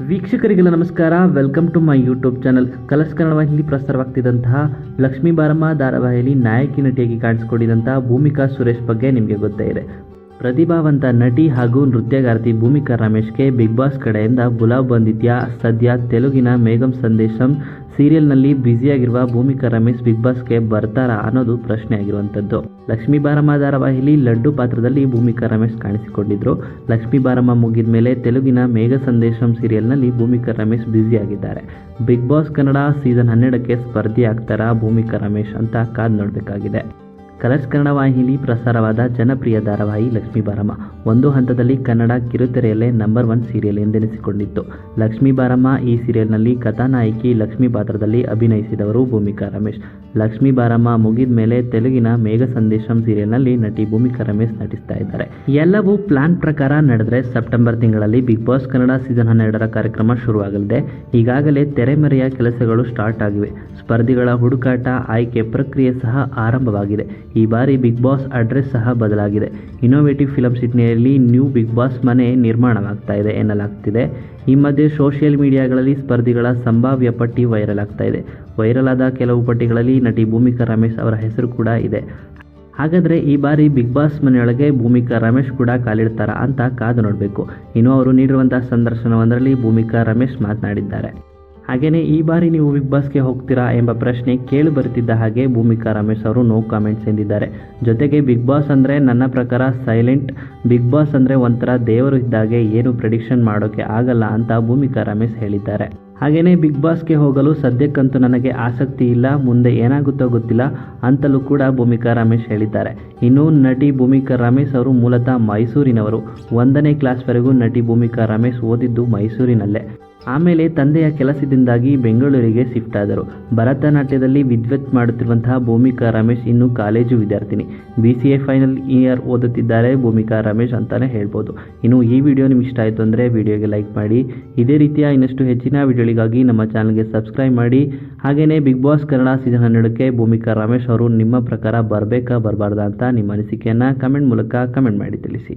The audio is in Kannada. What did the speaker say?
ವೀಕ್ಷಕರಿಗೆಲ್ಲ ನಮಸ್ಕಾರ. Welcome to my YouTube channel Colors ವಾಹಿನಿ ಪ್ರಸಾರವಾಗ್ತಿದ್ದಂತಹ ಲಕ್ಷ್ಮೀ ಬಾರಮ್ಮ ಧಾರಾವಾಹಿಯಲ್ಲಿ ನಾಯಕಿ ನಟಿಯಾಗಿ ಕಾಣಿಸಿಕೊಂಡಿದ್ದಂತಹ ಭೂಮಿಕಾ ಸುರೇಶ್ ಬಗ್ಗೆ ನಿಮಗೆ ಗೊತ್ತೇ ಇದೆ. ಪ್ರತಿಭಾವಂತ ನಟಿ ಹಾಗೂ ನೃತ್ಯಗಾರ್ತಿ ಭೂಮಿಕಾ ರಮೇಶ್ಗೆ ಬಿಗ್ ಬಾಸ್ ಕಡೆಯಿಂದ ಗುಲಾಬ್ ಬಂದಿದ್ಯಾ? ಸದ್ಯ ತೆಲುಗಿನ ಮೇಘಂ ಸಂದೇಶಂ ಸೀರಿಯಲ್ನಲ್ಲಿ ಬ್ಯುಸಿಯಾಗಿರುವ ಭೂಮಿಕಾ ರಮೇಶ್ ಬಿಗ್ ಬಾಸ್ಗೆ ಬರ್ತಾರಾ ಅನ್ನೋದು ಪ್ರಶ್ನೆಯಾಗಿರುವಂಥದ್ದು. ಲಕ್ಷ್ಮೀ ಬಾರಮ್ಮ ಧಾರಾವಾಹಿಲಿ ಲಡ್ಡು ಪಾತ್ರದಲ್ಲಿ ಭೂಮಿಕಾ ರಮೇಶ್ ಕಾಣಿಸಿಕೊಂಡಿದ್ರು. ಲಕ್ಷ್ಮೀ ಬಾರಮ್ಮ ಮುಗಿದ ಮೇಲೆ ತೆಲುಗಿನ ಮೇಘ ಸಂದೇಶಂ ಸೀರಿಯಲ್ನಲ್ಲಿ ಭೂಮಿಕಾ ರಮೇಶ್ ಬ್ಯುಸಿಯಾಗಿದ್ದಾರೆ. ಬಿಗ್ ಬಾಸ್ ಕನ್ನಡ ಸೀಸನ್ ಹನ್ನೆರಡಕ್ಕೆ ಸ್ಪರ್ಧಿ ಆಗ್ತಾರಾ ಭೂಮಿಕಾ ರಮೇಶ್ ಅಂತ ಕಾದ್ ನೋಡಬೇಕಾಗಿದೆ. ಕಲರ್ಸ್ ಕನ್ನಡ ವಾಹಿನಿ ಪ್ರಸಾರವಾದ ಜನಪ್ರಿಯ ಧಾರಾವಾಹಿ ಲಕ್ಷ್ಮೀ ಬಾರಮ್ಮ. ಒಂದು ಹಂತದಲ್ಲಿ ಕನ್ನಡ ಕಿರುತೆರೆಯಲ್ಲೇ ನಂಬರ್ ಒನ್ ಸೀರಿಯಲ್ ಎಂದೆನಿಸಿಕೊಂಡಿತ್ತು. ಲಕ್ಷ್ಮೀ ಬಾರಮ್ಮ ಈ ಸೀರಿಯಲ್ನಲ್ಲಿ ಕಥಾನಾಯಕಿ ಲಕ್ಷ್ಮೀ ಪಾತ್ರದಲ್ಲಿ ಅಭಿನಯಿಸಿದವರು ಭೂಮಿಕಾ ರಮೇಶ್. ಲಕ್ಷ್ಮೀ ಬಾರಮ್ಮ ಮುಗಿದ ಮೇಲೆ ತೆಲುಗಿನ ಮೇಘ ಸಂದೇಶಂ ಸೀರಿಯಲ್ನಲ್ಲಿ ನಟಿ ಭೂಮಿಕಾ ರಮೇಶ್ ನಟಿಸ್ತಾ ಇದ್ದಾರೆ. ಎಲ್ಲವೂ ಪ್ಲಾನ್ ಪ್ರಕಾರ ನಡೆದರೆ ಸೆಪ್ಟೆಂಬರ್ ತಿಂಗಳಲ್ಲಿ ಬಿಗ್ ಬಾಸ್ ಕನ್ನಡ ಸೀಸನ್ ಹನ್ನೆರಡರ ಕಾರ್ಯಕ್ರಮ ಶುರುವಾಗಲಿದೆ. ಈಗಾಗಲೇ ತೆರೆಮರೆಯ ಕೆಲಸಗಳು ಸ್ಟಾರ್ಟ್ ಆಗಿವೆ. ಸ್ಪರ್ಧಿಗಳ ಹುಡುಕಾಟ, ಆಯ್ಕೆ ಪ್ರಕ್ರಿಯೆ ಸಹ ಆರಂಭವಾಗಿದೆ. ಈ ಬಾರಿ ಬಿಗ್ ಬಾಸ್ ಅಡ್ರೆಸ್ ಸಹ ಬದಲಾಗಿದೆ. ಇನೋವೇಟಿವ್ ಫಿಲಮ್ ಸಿಟ್ನಿಯಲ್ಲಿ ನ್ಯೂ ಬಿಗ್ ಬಾಸ್ ಮನೆ ನಿರ್ಮಾಣವಾಗ್ತಾ ಇದೆ ಎನ್ನಲಾಗ್ತಿದೆ. ಈ ಮಧ್ಯೆ ಸೋಷಿಯಲ್ ಮೀಡಿಯಾಗಳಲ್ಲಿ ಸ್ಪರ್ಧಿಗಳ ಸಂಭಾವ್ಯ ಪಟ್ಟಿ ವೈರಲ್ ಆಗ್ತಾ ಇದೆ. ವೈರಲ್ ಆದ ಕೆಲವು ಪಟ್ಟಿಗಳಲ್ಲಿ ನಟಿ ಭೂಮಿಕಾ ರಮೇಶ್ ಅವರ ಹೆಸರು ಕೂಡ ಇದೆ. ಹಾಗಾದರೆ ಈ ಬಾರಿ ಬಿಗ್ ಬಾಸ್ ಮನೆಯೊಳಗೆ ಭೂಮಿಕಾ ರಮೇಶ್ ಕೂಡ ಕಾಲಿಡ್ತಾರಾ ಅಂತ ಕಾದು ನೋಡಬೇಕು. ಇನ್ನು ಅವರು ನೀಡಿರುವಂತಹ ಸಂದರ್ಶನವೊಂದರಲ್ಲಿ ಭೂಮಿಕಾ ರಮೇಶ್ ಮಾತನಾಡಿದ್ದಾರೆ. ಹಾಗೆಯೇ ಈ ಬಾರಿ ನೀವು ಬಿಗ್ ಬಾಸ್ಗೆ ಹೋಗ್ತೀರಾ ಎಂಬ ಪ್ರಶ್ನೆ ಕೇಳಿ ಬರುತ್ತಿದ್ದ ಹಾಗೆ ಭೂಮಿಕಾ ರಮೇಶ್ ಅವರು ನೋ ಕಾಮೆಂಟ್ಸ್ ಎಂದಿದ್ದಾರೆ. ಜೊತೆಗೆ ಬಿಗ್ ಬಾಸ್ ಅಂದರೆ ನನ್ನ ಪ್ರಕಾರ ಸೈಲೆಂಟ್ ಬಿಗ್ ಬಾಸ್ ಅಂದರೆ ಒಂಥರ ದೇವರು ಇದ್ದಾಗೆ ಏನು ಪ್ರಿಡಿಕ್ಷನ್ ಮಾಡೋಕ್ಕೆ ಆಗಲ್ಲ ಅಂತ ಭೂಮಿಕಾ ರಮೇಶ್ ಹೇಳಿದ್ದಾರೆ. ಹಾಗೆಯೇ ಬಿಗ್ ಬಾಸ್ಗೆ ಹೋಗಲು ಸದ್ಯಕ್ಕಂತೂ ನನಗೆ ಆಸಕ್ತಿ ಇಲ್ಲ, ಮುಂದೆ ಏನಾಗುತ್ತೋ ಗೊತ್ತಿಲ್ಲ ಅಂತಲೂ ಕೂಡ ಭೂಮಿಕಾ ರಮೇಶ್ ಹೇಳಿದ್ದಾರೆ. ಇನ್ನು ನಟಿ ಭೂಮಿಕಾ ರಮೇಶ್ ಅವರು ಮೂಲತಃ ಮೈಸೂರಿನವರು. ಒಂದನೇ ಕ್ಲಾಸ್ವರೆಗೂ ನಟಿ ಭೂಮಿಕಾ ರಮೇಶ್ ಓದಿದ್ದು ಮೈಸೂರಿನಲ್ಲೇ. ಆಮೇಲೆ ತಂದೆಯ ಕೆಲಸದಿಂದಾಗಿ ಬೆಂಗಳೂರಿಗೆ ಶಿಫ್ಟ್ ಆದರು. ಭರತನಾಟ್ಯದಲ್ಲಿ ವಿದ್ವತ್ ಮಾಡುತ್ತಿರುವಂತಹ ಭೂಮಿಕಾ ರಮೇಶ್ ಇನ್ನು ಕಾಲೇಜು ವಿದ್ಯಾರ್ಥಿನಿ. B C A final year ಓದುತ್ತಿದ್ದಾರೆ Bhoomika Ramesh ಅಂತಲೇ ಹೇಳ್ಬೋದು. ಇನ್ನು ಈ ವಿಡಿಯೋ ನಿಮ್ಗೆ ಇಷ್ಟ ಆಯಿತು ಅಂದರೆ ವಿಡಿಯೋಗೆ ಲೈಕ್ ಮಾಡಿ. ಇದೇ ರೀತಿಯ ಇನ್ನಷ್ಟು ಹೆಚ್ಚಿನ ವಿಡಿಯೋಗಳಿಗಾಗಿ ನಮ್ಮ ಚಾನಲ್ಗೆ ಸಬ್ಸ್ಕ್ರೈಬ್ ಮಾಡಿ. ಹಾಗೆಯೇ ಬಿಗ್ ಬಾಸ್ ಕನ್ನಡ ಸೀಸನ್ ಹನ್ನೆರಡಕ್ಕೆ ಭೂಮಿಕಾ ರಮೇಶ್ ಅವರು ನಿಮ್ಮ ಪ್ರಕಾರ ಬರಬೇಕಾ ಬರಬಾರ್ದಾ ಅಂತ ನಿಮ್ಮ ಅನಿಸಿಕೆಯನ್ನು ಕಮೆಂಟ್ ಮೂಲಕ ಕಮೆಂಟ್ ಮಾಡಿ ತಿಳಿಸಿ.